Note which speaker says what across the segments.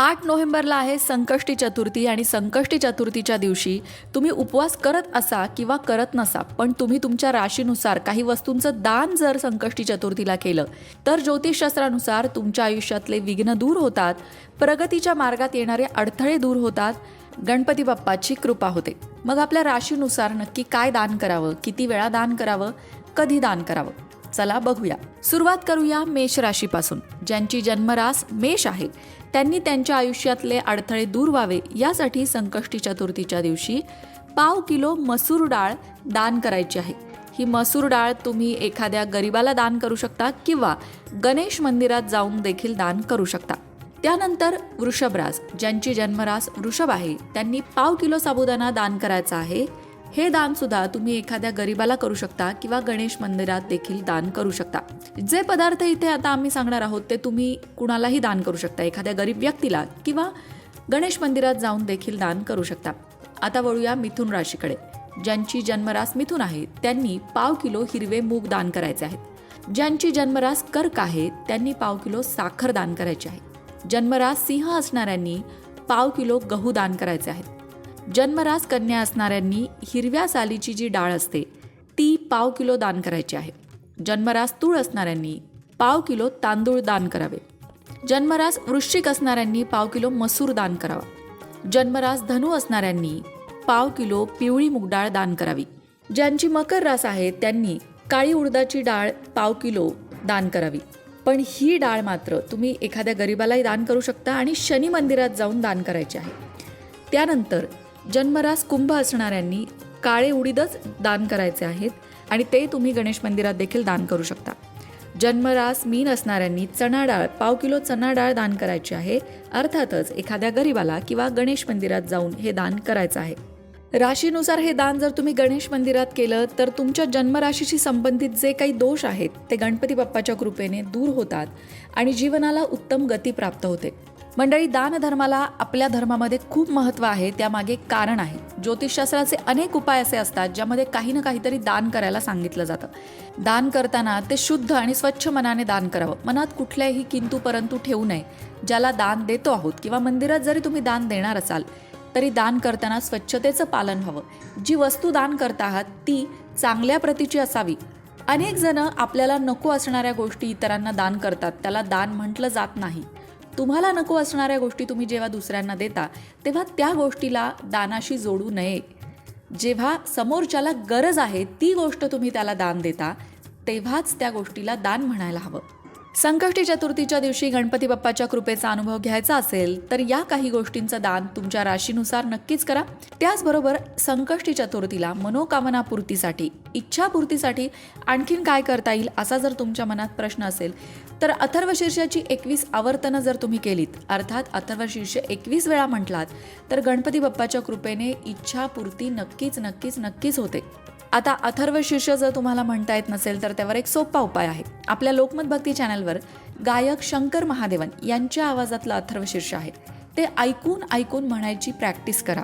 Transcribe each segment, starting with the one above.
Speaker 1: आठ नोव्हेंबरला आहे संकष्टी चतुर्थी आणि संकष्टी चतुर्थीच्या दिवशी तुम्ही उपवास करत असा किंवा करत नसा पण तुम्ही तुमच्या राशीनुसार काही वस्तूंचं दान जर संकष्टी चतुर्थीला केलं तर ज्योतिषशास्त्रानुसार तुमच्या आयुष्यातले विघ्न दूर होतात प्रगतीच्या मार्गात येणारे अडथळे दूर होतात गणपती बाप्पाची कृपा होते. मग आपल्या राशीनुसार नक्की काय दान करावं किती वेळा दान करावं कधी दान करावं? चला बघूया. सुरुवात करूया मेष राशीपासून. ज्यांची जन्मरास मेष आहे त्यांनी त्यांच्या आयुष्यातले अडथळे दूर व्हावे यासाठी संकष्टी चतुर्थीच्या दिवशी पाव किलो मसूर डाळ दान करायची आहे. ही मसूर डाळ तुम्ही एखाद्या गरिबाला दान करू शकता किंवा गणेश मंदिरात जाऊन देखील दान करू शकता. त्यानंतर वृषभरास ज्यांची जन्मरास वृषभ आहे त्यांनी पाव किलो साबुदाणा दान करायचा आहे. हे दान सुद्धा तुम्ही एखाद्या गरिबाला करू शकता किंवा गणेश मंदिरात देखील दान करू शकता. जे पदार्थ इथे आता आम्ही सांगणार आहोत ते तुम्ही कुणालाही दान करू शकता. एखाद्या गरीब व्यक्तीला किंवा गणेश मंदिरात जाऊन देखील दान करू शकता. आता वळूया मिथुन राशीकडे. ज्यांची जन्मरास मिथुन आहे त्यांनी पाव किलो हिरवे मूग दान करायचे आहेत. ज्यांची जन्मरास कर्क आहे त्यांनी पाव किलो साखर दान करायची आहे. जन्मरास सिंह असणाऱ्यांनी पाव किलो गहू दान करायचे आहेत. जन्मरास कन्या असणाऱ्यांनी हिरव्या सालीची जी डाळ असते ती पाव किलो दान करायची आहे. जन्मरास तूळ असणाऱ्यांनी पाव किलो तांदूळ दान करावे. जन्मरास वृश्चिक असणाऱ्यांनी पाव किलो मसूर दान करावा. जन्मरास धनु असणाऱ्यांनी पाव किलो पिवळी मुगडाळ दान करावी. ज्यांची मकर रास आहे त्यांनी काळी उडदाची डाळ पाव किलो दान करावी. पण ही डाळ मात्र तुम्ही एखाद्या गरिबालाही दान करू शकता आणि शनी मंदिरात जाऊन दान करायची आहे. त्यानंतर जन्मरास कुंभ असणाऱ्यांनी काळे उडीदच दान करायचे आहेत आणि ते तुम्ही गणेश मंदिरात देखील दान करू शकता. जन्मरास मीन असणाऱ्यांनी चणा डाळ पाव किलो चणा डाळ दान करायची आहे. अर्थातच एखाद्या गरिबाला किंवा गणेश मंदिरात जाऊन हे दान करायचं आहे. राशीनुसार हे दान जर तुम्ही गणेश मंदिरात केलं तर तुमच्या जन्मराशीशी संबंधित जे काही दोष आहेत ते गणपती बाप्पाच्या कृपेने दूर होतात आणि जीवनाला उत्तम गती प्राप्त होते. मंडळी दानधर्माला आपल्या धर्मामध्ये खूप महत्त्व आहे त्यामागे कारण आहे. ज्योतिषशास्त्राचे अनेक उपाय असे असतात ज्यामध्ये काही ना काहीतरी दान करायला सांगितलं जातं. दान करताना ते शुद्ध आणि स्वच्छ मनाने दान करावं. मनात कुठल्याही किंतू परंतु ठेवू नये. ज्याला दान देतो आहोत किंवा मंदिरात जरी तुम्ही दान देणार असाल तरी दान करताना स्वच्छतेचं पालन व्हावं जी वस्तू दान करता आहात ती चांगल्या प्रतीची असावी. अनेक जण आपल्याला नको असणाऱ्या गोष्टी इतरांना दान करतात त्याला दान म्हटलं जात नाही. तुम्हाला नको असणाऱ्या गोष्टी तुम्ही जेव्हा दुसऱ्यांना देता तेव्हा त्या गोष्टीला दानाशी जोडू नये. जेव्हा समोरच्याला गरज आहे ती गोष्ट तुम्ही त्याला दान देता तेव्हाच त्या गोष्टीला दान म्हणायला हवं. संकष्टी चतुर्थीच्या दिवशी गणपती बाप्पाच्या कृपेचा अनुभव घ्यायचा असेल तर या काही गोष्टींचं दान तुमच्या राशीनुसार नक्कीच करा. त्याचबरोबर संकष्टी चतुर्थीला मनोकामना पूर्तीसाठी इच्छापूर्तीसाठी आणखीन काय करता येईल असा जर तुमच्या मनात प्रश्न असेल तर अथर्वशीर्षाची एकवीस आवर्तनं जर तुम्ही केलीत अर्थात अथर्वशीर्ष एकवीस वेळा म्हटलात तर गणपती बाप्पाच्या कृपेने इच्छापूर्ती नक्कीच नक्कीच नक्कीच होते. आता अथर्वशीर्ष जर तुम्हाला म्हणता येत नसेल तर त्यावर एक सोपा उपाय आहे. आपल्या लोकमत भक्ती चॅनलवर गायक शंकर महादेवन यांच्या आवाजातलं अथर्वशीर्ष आहे ते ऐकून ऐकून म्हणायची प्रॅक्टिस करा.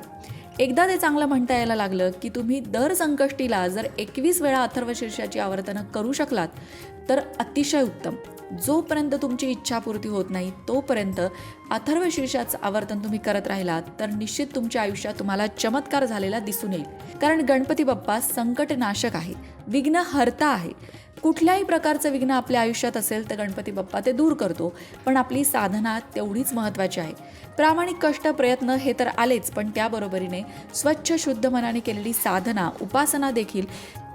Speaker 1: एकदा ते चांगलं म्हणता यायला लागलं की तुम्ही दर संकष्टीला जर एकवीस वेळा अथर्व शीर्षाची आवर्तनं करू शकलात तर अतिशय उत्तम. जोपर्यंत तुमची इच्छापूर्ती होत नाही तोपर्यंत अथर्वशीर्षाचं आवर्तन तुम्ही करत राहिलात तर निश्चित तुमच्या आयुष्यात तुम्हाला चमत्कार झालेला दिसून येईल. कारण गणपती बाप्पा संकटनाशक आहे विघ्न हरता आहे. कुठल्याही प्रकारचं विघ्न आपल्या आयुष्यात असेल तर गणपती बाप्पा ते दूर करतो. पण आपली साधना तेवढीच महत्त्वाची आहे. प्रामाणिक कष्ट प्रयत्न हे तर आलेच पण त्याबरोबरीने स्वच्छ शुद्ध मनाने केलेली साधना उपासना देखील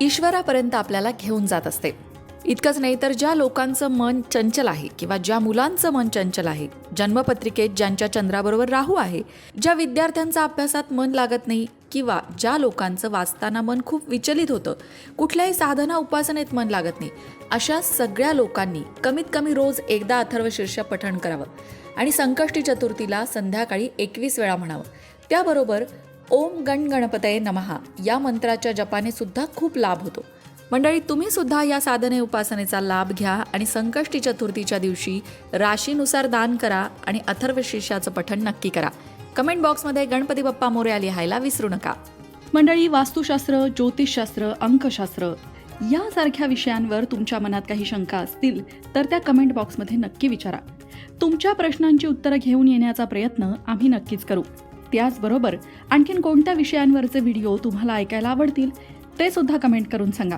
Speaker 1: ईश्वरापर्यंत आपल्याला घेऊन जात असते. इतकंच नाही तर ज्या लोकांचं मन चंचल आहे किंवा ज्या मुलांचं मन चंचल आहे जन्मपत्रिकेत ज्यांच्या चंद्राबरोबर राहू आहे ज्या विद्यार्थ्यांचा अभ्यासात मन लागत नाही किंवा ज्या लोकांचं वाचताना मन खूप विचलित होतं कुठल्याही साधना उपासनेत मन लागत नाही अशा सगळ्या लोकांनी कमीत कमी रोज एकदा अथर्वशीर्ष पठण करावं आणि संकष्टी चतुर्थीला संध्याकाळी एकवीस वेळा म्हणावं. त्याबरोबर ओम गण गणपतये नमहा या मंत्राच्या जपाने सुद्धा खूप लाभ होतो. मंडळी तुम्ही सुद्धा या साधने उपासनेचा लाभ घ्या आणि संकष्टी चतुर्थीच्या दिवशी राशीनुसार दान करा आणि अथर्वशिष्याचं पठण नक्की करा. कमेंट बॉक्समध्ये गणपती बाप्पा मोर्या लिहायला विसरू नका.
Speaker 2: मंडळी वास्तुशास्त्र ज्योतिषशास्त्र अंकशास्त्र यासारख्या विषयांवर तुमच्या मनात काही शंका असतील तर त्या कमेंट बॉक्समध्ये नक्की विचारा. तुमच्या प्रश्नांची उत्तरं घेऊन येण्याचा प्रयत्न आम्ही नक्कीच करू. त्याचबरोबर आणखीन कोणत्या विषयांवरचे व्हिडिओ तुम्हाला ऐकायला आवडतील ते सुद्धा कमेंट करून सांगा.